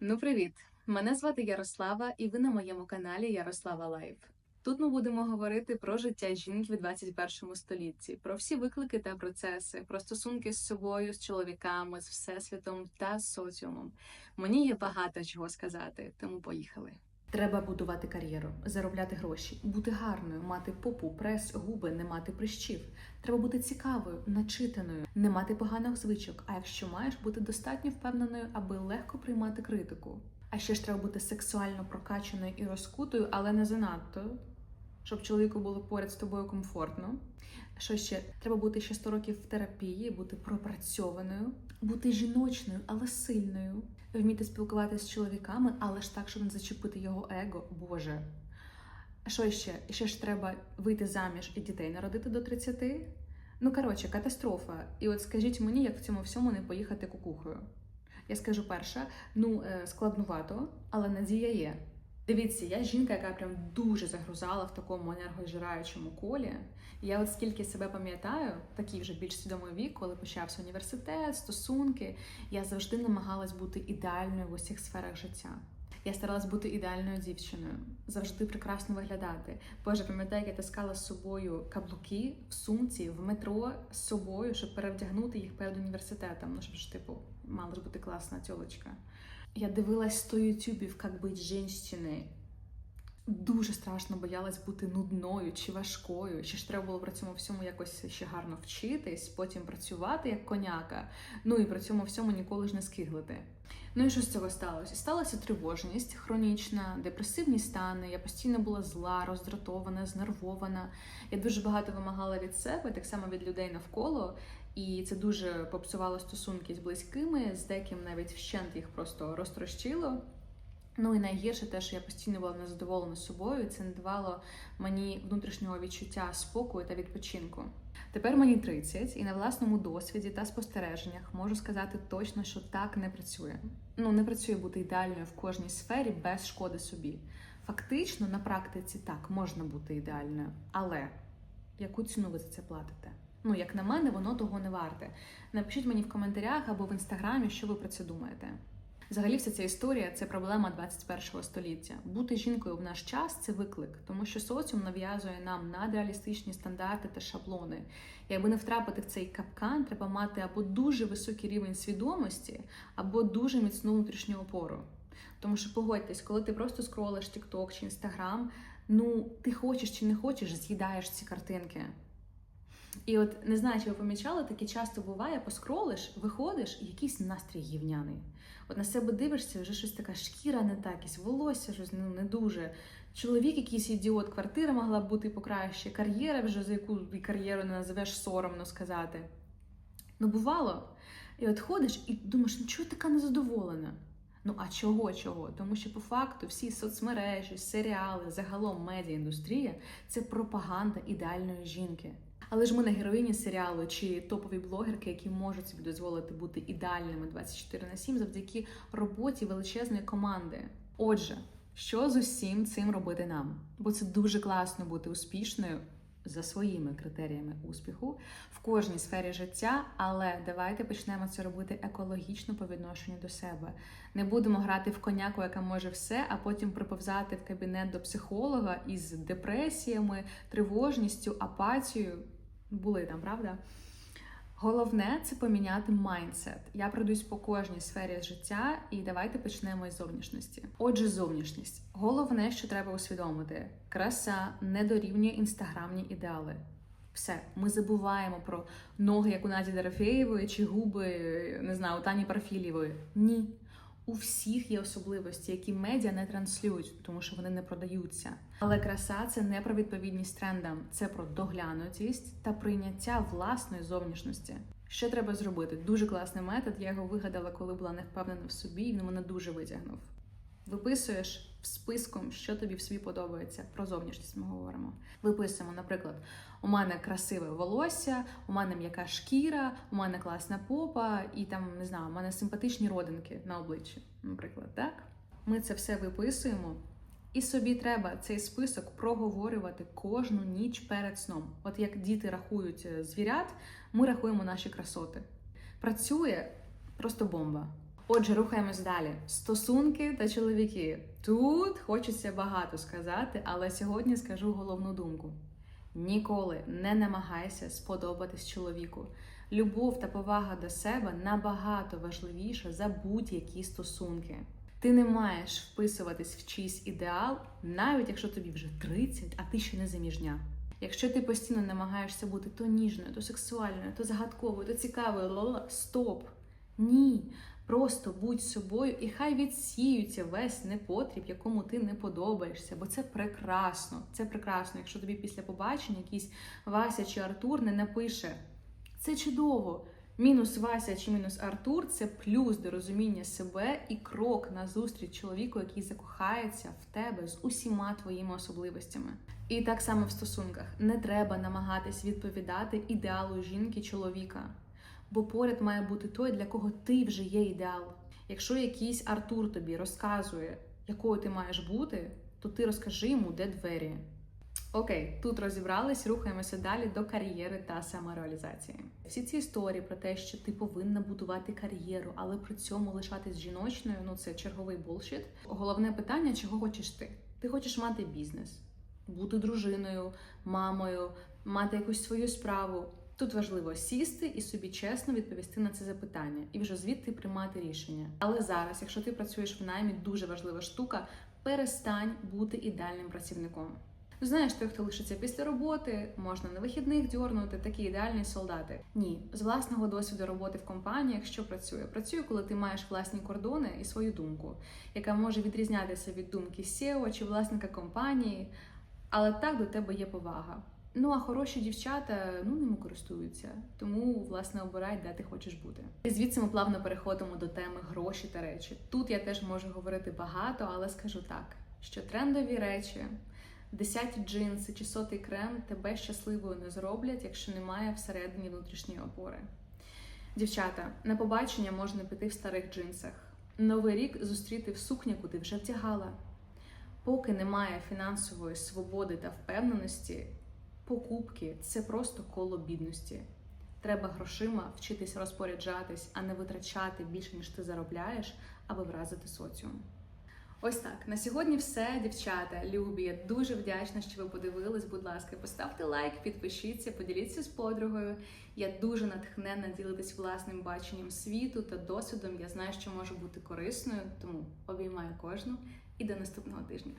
Ну, привіт! Мене звати Ярослава, і ви на моєму каналі Ярослава Лайф. Тут ми будемо говорити про життя жінки в 21 столітті, про всі виклики та процеси, про стосунки з собою, з чоловіками, з всесвітом та соціумом. Мені є багато чого сказати, тому поїхали. Треба будувати кар'єру, заробляти гроші, бути гарною, мати попу, прес, губи, не мати прищів. Треба бути цікавою, начитаною, не мати поганих звичок. А якщо маєш бути достатньо впевненою, аби легко приймати критику. А ще ж треба бути сексуально прокачаною і розкутою, але не занадто, щоб чоловіку було поряд з тобою комфортно. Що ще треба бути ще 100 років в терапії, бути пропрацьованою, бути жіночною, але сильною, вміти спілкуватися з чоловіками, але ж так, щоб не зачепити його его. Боже. Що ще? Ще ж треба вийти заміж і дітей народити до 30? Ну, коротше, катастрофа. І от скажіть мені, як в цьому всьому не поїхати кукухою. Я скажу перше, ну е, складнувато, але надія є. Дивіться, я жінка, яка прям дуже загрузала в такому енергожираючому колі. Я от скільки себе пам'ятаю, такий вже більш свідомий вік, коли почався університет, стосунки, я завжди намагалась бути ідеальною в усіх сферах життя. Я старалась бути ідеальною дівчиною, завжди прекрасно виглядати. Боже, пам'ятаю, як я таскала з собою каблуки в сумці, в метро з собою, щоб перевдягнути їх перед університетом. Ну, щоб ж типу мала ж бути класна тьолочка. Я дивилась 100 ютубів, як бути жінщиною. Дуже страшно боялась бути нудною чи важкою. Ще ж треба було при цьому всьому якось ще гарно вчитись, потім працювати як коняка. Ну і при цьому всьому ніколи ж не скиглити. Ну і що з цього сталося? Сталася тривожність хронічна, депресивні стани. Я постійно була зла, роздратована, знервована. Я дуже багато вимагала від себе, так само від людей навколо. І це дуже попсувало стосунки з близькими, з деяким навіть вщент їх просто розтрощило. Ну і найгірше те, що я постійно була незадоволена собою, це не давало мені внутрішнього відчуття спокою та відпочинку. Тепер мені 30, і на власному досвіді та спостереженнях можу сказати точно, що так не працює. Ну не працює бути ідеальною в кожній сфері без шкоди собі. Фактично, на практиці так можна бути ідеальною, але яку ціну ви за це платите? Ну, як на мене, воно того не варте. Напишіть мені в коментарях або в інстаграмі, що ви про це думаєте. Взагалі, вся ця історія це проблема 21 століття. Бути жінкою в наш час це виклик, тому що соціум нав'язує нам надреалістичні стандарти та шаблони. І аби не втрапити в цей капкан, треба мати або дуже високий рівень свідомості, або дуже міцну внутрішню опору. Тому що погодьтесь, коли ти просто скролиш TikTok чи Instagram, ну ти хочеш чи не хочеш, з'їдаєш ці картинки. І от не знаю, чи ви помічали, таке часто буває, поскролиш, виходиш, і якийсь настрій гівняний. От на себе дивишся, вже щось така шкіра не так, якесь волосся, щось ну, не дуже. Чоловік, якийсь ідіот, квартира могла б бути покраще, кар'єра вже за яку і кар'єру не називеш соромно сказати. Ну, бувало. І от ходиш і думаєш, ну чого така незадоволена? Ну а чого чого? Тому що по факту всі соцмережі, серіали, загалом медіаіндустрія це пропаганда ідеальної жінки. Але ж ми не героїні серіалу чи топові блогерки, які можуть собі дозволити бути ідеальними 24 на 7 завдяки роботі величезної команди. Отже, що з усім цим робити нам? Бо це дуже класно бути успішною за своїми критеріями успіху в кожній сфері життя, але давайте почнемо це робити екологічно по відношенню до себе. Не будемо грати в коняку, яка може все, а потім приповзати в кабінет до психолога із депресіями, тривожністю, апатією. Були там, правда? Головне це поміняти майндсет. Я пройдусь по кожній сфері життя, і давайте почнемо із зовнішності. Отже, зовнішність. Головне, що треба усвідомити: краса не дорівнює інстаграмні ідеали. Все, ми забуваємо про ноги, як у Наді Дорофеєвої, чи губи, не знаю, у Тані Парфілєвої. Ні. У всіх є особливості, які медіа не транслюють, тому що вони не продаються. Але краса це не про відповідність трендам, це про доглянутість та прийняття власної зовнішності. Що треба зробити? Дуже класний метод. Я його вигадала, коли була не впевнена в собі, і він мене дуже витягнув. Виписуєш списком, що тобі в собі подобається. Про зовнішність ми говоримо. Виписуємо, наприклад, у мене красиве волосся, у мене м'яка шкіра, у мене класна попа, і там не знаю, у мене симпатичні родинки на обличчі. Наприклад, так ми це все виписуємо. І собі треба цей список проговорювати кожну ніч перед сном. От як діти рахують е, звірят, ми рахуємо наші красоти. Працює просто бомба. Отже, рухаємось далі. Стосунки та чоловіки. Тут хочеться багато сказати, але сьогодні скажу головну думку: ніколи не намагайся сподобатись чоловіку. Любов та повага до себе набагато важливіша за будь-які стосунки. Ти не маєш вписуватись в чийсь ідеал, навіть якщо тобі вже 30, а ти ще не заміжня. Якщо ти постійно намагаєшся бути то ніжною, то сексуальною, то загадковою, то цікавою, ла-ла, стоп. Ні. Просто будь собою, і хай відсіюється весь непотріб, якому ти не подобаєшся, бо це прекрасно. Це прекрасно, якщо тобі після побачення якийсь Вася чи Артур не напише. Це чудово. Мінус Вася чи мінус Артур це плюс до розуміння себе і крок на зустріч чоловіку, який закохається в тебе з усіма твоїми особливостями. І так само в стосунках не треба намагатись відповідати ідеалу жінки чоловіка, бо поряд має бути той, для кого ти вже є ідеал. Якщо якийсь Артур тобі розказує, якою ти маєш бути, то ти розкажи йому, де двері. Окей, тут розібрались, рухаємося далі до кар'єри та самореалізації. Всі ці історії про те, що ти повинна будувати кар'єру, але при цьому лишатись жіночною, ну це черговий булшіт. Головне питання, чого хочеш ти? Ти хочеш мати бізнес, бути дружиною, мамою, мати якусь свою справу. Тут важливо сісти і собі чесно відповісти на це запитання, і вже звідти приймати рішення. Але зараз, якщо ти працюєш в наймі, дуже важлива штука перестань бути ідеальним працівником. Ну, Знаєш, той, хто лишиться після роботи, можна на вихідних дьорнути, такі ідеальні солдати. Ні, з власного досвіду роботи в компаніях, що працює? Працює, коли ти маєш власні кордони і свою думку, яка може відрізнятися від думки SEO чи власника компанії, але так до тебе є повага. Ну а хороші дівчата ну ними користуються, тому власне обирай, де ти хочеш бути. І звідси ми плавно переходимо до теми гроші та речі. Тут я теж можу говорити багато, але скажу так, що трендові речі. Десяті джинси чи сотий крем тебе щасливою не зроблять, якщо немає всередині внутрішньої опори. Дівчата, на побачення можна піти в старих джинсах. Новий рік зустріти в сукні, яку ти вже вдягала. Поки немає фінансової свободи та впевненості, покупки це просто коло бідності. Треба грошима вчитись розпоряджатись, а не витрачати більше, ніж ти заробляєш, аби вразити соціум. Ось так. На сьогодні все, дівчата, любі. Я дуже вдячна, що ви подивились. Будь ласка, поставте лайк, підпишіться, поділіться з подругою. Я дуже натхненна ділитись власним баченням світу та досвідом. Я знаю, що можу бути корисною, тому обіймаю кожну і до наступного тижня.